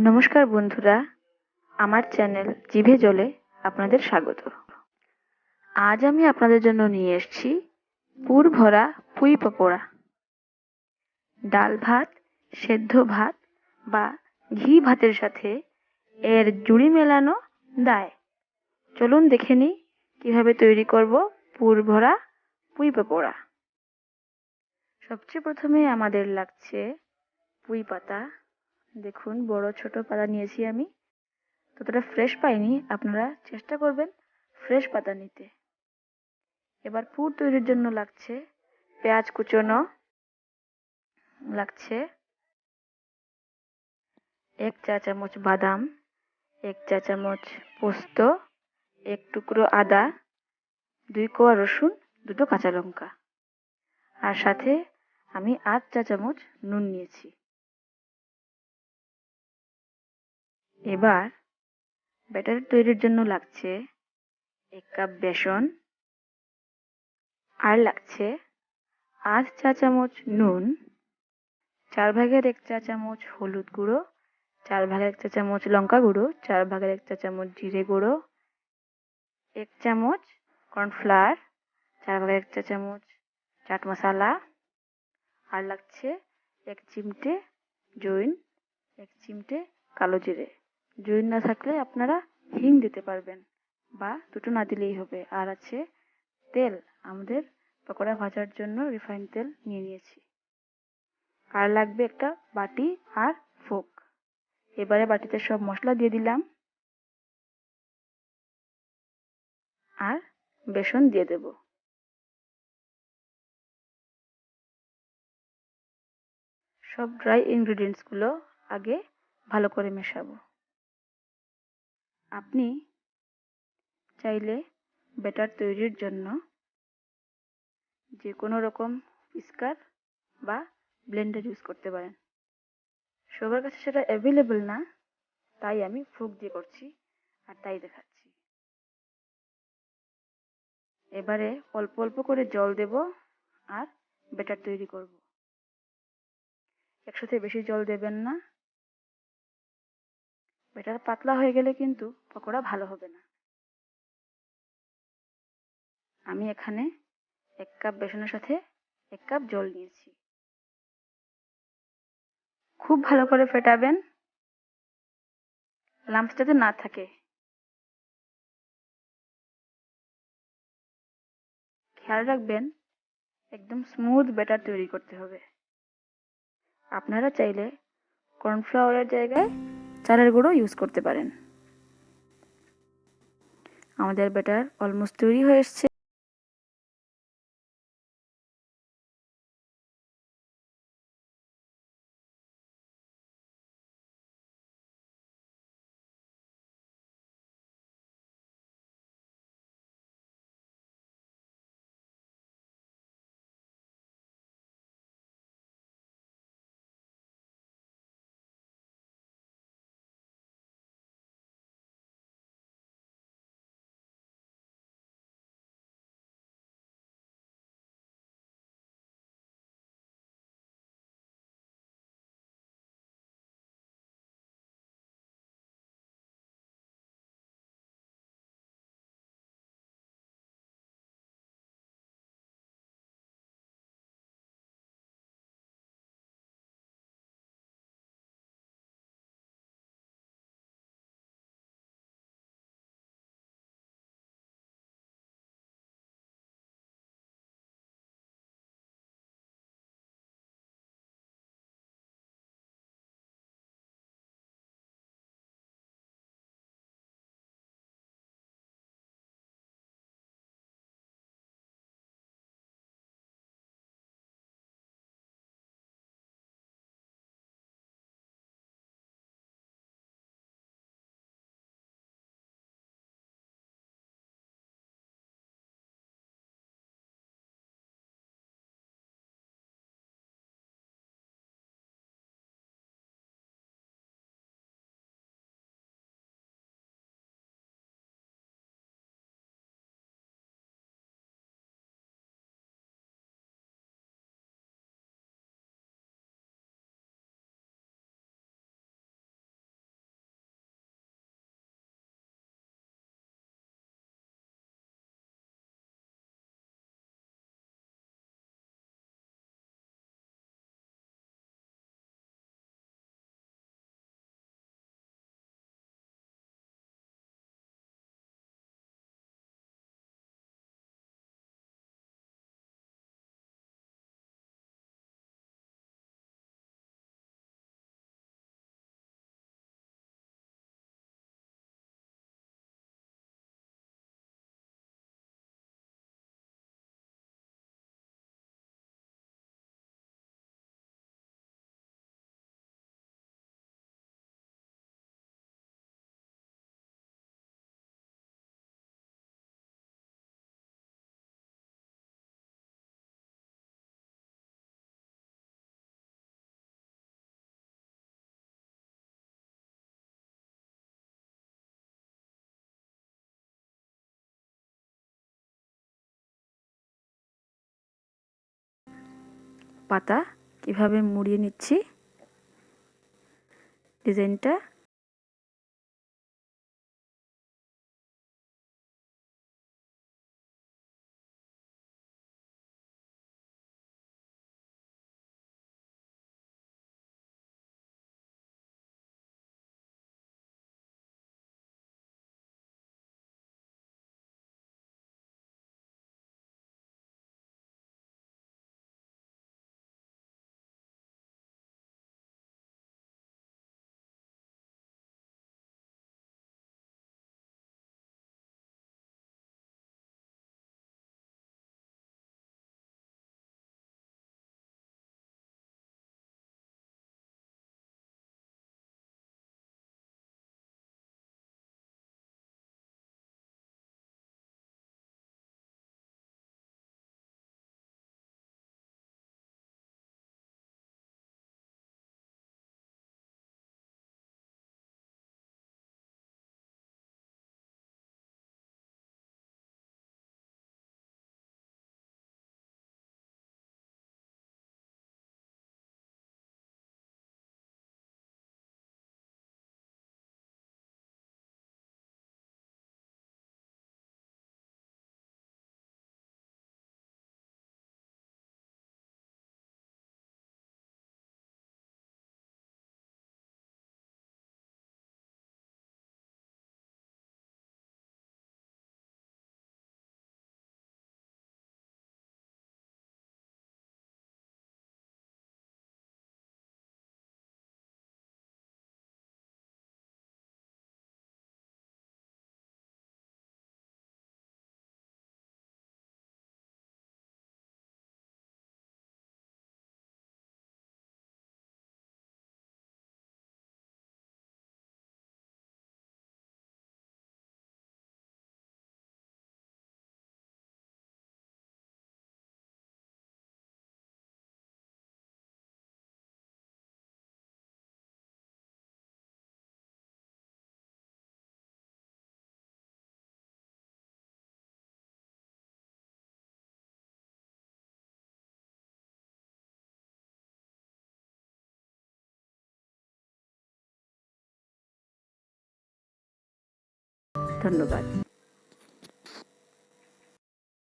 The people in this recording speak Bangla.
নমস্কার বন্ধুরা, আমার চ্যানেল জিভে জলে আপনাদের স্বাগত। আজ আমি আপনাদের জন্য নিয়ে এসেছি পুর ভরা পুঁই পকোড়া। ডাল ভাত, সেদ্ধ ভাত বা ঘি ভাতের সাথে এর জুড়ি মেলানো দায়। চলুন দেখে নিই কীভাবে তৈরি করব পুর ভরা পুঁই পকোড়া। সবচেয়ে প্রথমে আমাদের লাগছে পুঁই পাতা। দেখুন, বড় ছোট পাতা নিয়েছি আমি। ততটা ফ্রেশ পাইনি, আপনারা চেষ্টা করবেন ফ্রেশ পাতা নিতে। এবার পুর তৈরির জন্য লাগছে পেঁয়াজ কুচোনো। লাগছে এক চা চামচ বাদাম, এক চা চামচ পোস্ত, এক টুকরো আদা, দুই কোয়া রসুন, দুটো কাঁচা লঙ্কা। আর সাথে আমি আধ চা চামচ নুন নিয়েছি। এবার ব্যাটার তৈরির জন্য লাগছে এক কাপ বেসন আর লাগছে আধ চা চামচ নুন, চার ভাগের এক চা চামচ হলুদ গুঁড়ো, চার ভাগের এক চা চামচ লঙ্কা গুঁড়ো, চার ভাগের এক চা চামচ জিরে গুঁড়ো, এক চামচ কর্নফ্লাওয়ার, চার ভাগের এক চা চামচ চাট মশলা আর লাগছে এক চিমটে জৈন, এক চিমটে কালো জিরে। জৈন না থাকলে আপনারা হিং দিতে পারবেন বা দুটো না দিলেই হবে। আর আছে তেল। আমাদের পকোড়া ভাজার জন্য রিফাইন তেল নিয়ে নিয়েছি। আর লাগবে একটা বাটি আর ফোক। এবারে বাটিতে সব মশলা দিয়ে দিলাম। আর বেসন দিয়ে দেব। সব ড্রাই ইনগ্রিডিয়েন্টসগুলো আগে ভালো করে মেশাবো। আপনি চাইলে ব্যাটার তৈরির জন্য যে কোনো রকম স্কার বা ব্লেন্ডার ইউজ করতে পারেন। সবার কাছে সেটা অ্যাভেলেবল না, তাই আমি ফোক দিয়ে করছি আর তাই দেখাচ্ছি। এবারে অল্প অল্প করে জল দেব আর ব্যাটার তৈরি করব। একসাথে বেশি জল দেবেন না। ব্যাটার পাতলা হয়ে গেলে কিন্তু পকোড়া ভালো হবে না। আমি এখানে এক কাপ বেসনের সাথে এক কাপ জল নিয়েছি। খুব ভালো করে ফেটাবেন। লাম্পস যাতে না থাকে। খেয়াল রাখবেন, একদম স্মুথ ব্যাটার তৈরি করতে হবে। আপনারা চাইলে কর্নফ্লাওয়ারের জায়গায় চালের গুঁড়ো ইউজ করতে পারেন। আমাদের ব্যাটার অলমোস্ট তৈরি হয়ে এসছে। পাতা কীভাবে মুড়িয়ে নিচ্ছি? ডিজাইনটা ধন্যবাদ।